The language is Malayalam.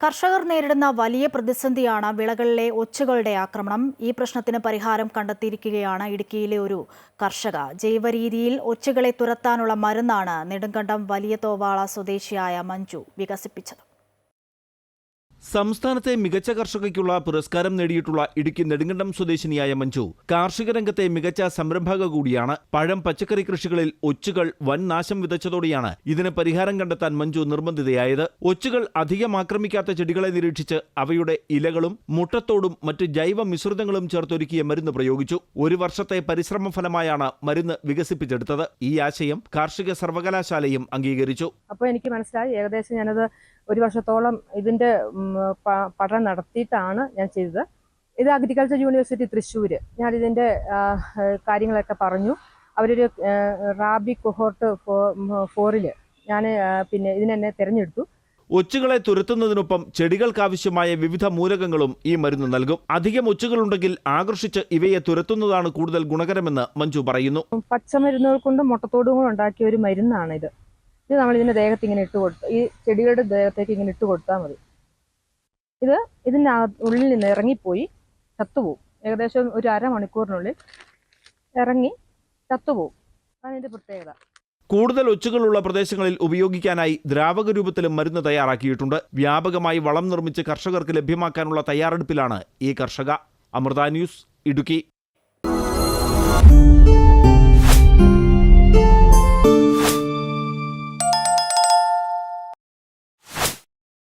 കർഷകർ നേരിടുന്ന വലിയ പ്രതിസന്ധിയാണ് വിളകളിലെ ഒച്ചുകളുടെ ആക്രമണം. ഈ പ്രശ്നത്തിന് പരിഹാരം കണ്ടെത്തിയിരിക്കുകയാണ് ഇടുക്കിയിലെ ഒരു കർഷക. ജൈവരീതിയിൽ ഒച്ചുകളെ തുരത്താനുള്ള മരുന്നാണ് നെടുങ്കണ്ടം വലിയ തോവാള സ്വദേശിയായ മഞ്ജു വികസിപ്പിച്ചത്. സംസ്ഥാനത്തെ മികച്ച കർഷകയ്ക്കുള്ള പുരസ്കാരം നേടിയിട്ടുള്ള ഇടുക്കി നെടുങ്കണ്ടം സ്വദേശിനിയായ മഞ്ജു. കാർഷിക രംഗത്തെ മികച്ച സംരംഭക കൂടിയാണ്. പഴം പച്ചക്കറി കൃഷികളിൽ ഒച്ചുകൾ വൻ നാശം വിതച്ചതോടെയാണ് ഇതിന് പരിഹാരം കണ്ടെത്താൻ മഞ്ജു നിർബന്ധിതയായത്. ഒച്ചുകൾ അധികം ആക്രമിക്കാത്ത ചെടികളെ നിരീക്ഷിച്ച് അവയുടെ ഇലകളും മുട്ടത്തോടും മറ്റ് ജൈവ മിശ്രിതങ്ങളും ചേർത്തൊരുക്കിയ മരുന്ന് പ്രയോഗിച്ചു. ഒരു വർഷത്തെ പരിശ്രമ ഫലമായാണ് മരുന്ന് വികസിപ്പിച്ചെടുത്തത്. ഈ ആശയം കാർഷിക സർവകലാശാലയും അംഗീകരിച്ചു. അപ്പോൾ എനിക്ക് മനസ്സിലായി. ഏകദേശം ഞാനത് ഒരു വർഷത്തോളം ഇതിന്റെ പഠനം നടത്തിയിട്ടാണ് ഞാൻ ചെയ്തത്. ഇത് അഗ്രികൾച്ചർ യൂണിവേഴ്സിറ്റി തൃശ്ശൂർ ഞാൻ ഇതിന്റെ കാര്യങ്ങളൊക്കെ പറഞ്ഞു. അവരൊരു റാബി കൊഹോർട്ട് ഫോറിൽ ഞാൻ പിന്നെ ഇതിനെന്നെ തിരഞ്ഞെടുത്തു. ഒച്ചുകളെ തുരത്തുന്നതിനൊപ്പം ചെടികൾക്കാവശ്യമായ വിവിധ മൂലകങ്ങളും ഈ മരുന്ന് നൽകും. അധികം ഒച്ചുകളുണ്ടെങ്കിൽ ആകർഷിച്ച് ഇവയെ തുരത്തുന്നതാണ് കൂടുതൽ ഗുണകരമെന്ന് മഞ്ജു പറയുന്നു. പച്ചമരുന്നുകൾ കൊണ്ട് മുട്ടത്തോടും കൂടെ ഉണ്ടാക്കിയ ഒരു മരുന്നാണ് ഇത് ഇത് നമ്മൾ ഇതിന്റെ ദേഹത്ത് ഇങ്ങനെ ഇട്ട് കൊടുത്തു ഈ ചെടികളുടെ ദേഹത്തേക്ക് ഇങ്ങനെ ഇട്ട് കൊടുത്താൽ മതി. ഇത് ഇതിന്റെ ഉള്ളിൽ നിന്ന് ഇറങ്ങിപ്പോയി ചത്തുപോകും ഏകദേശം ഒരു അരമണിക്കൂറിനുള്ളിൽ ഇറങ്ങി ചത്തുപോകും അതാണ് ഇതിന്റെ പ്രത്യേകത. കൂടുതൽ ഒച്ചുകളുള്ള പ്രദേശങ്ങളിൽ ഉപയോഗിക്കാനായി ദ്രാവക രൂപത്തിലും മരുന്ന് തയ്യാറാക്കിയിട്ടുണ്ട്. വ്യാപകമായി വളം നിർമ്മിച്ച് കർഷകർക്ക് ലഭ്യമാക്കാനുള്ള തയ്യാറെടുപ്പിലാണ് ഈ കർഷക. അമൃത ന്യൂസ് ഇടുക്കി.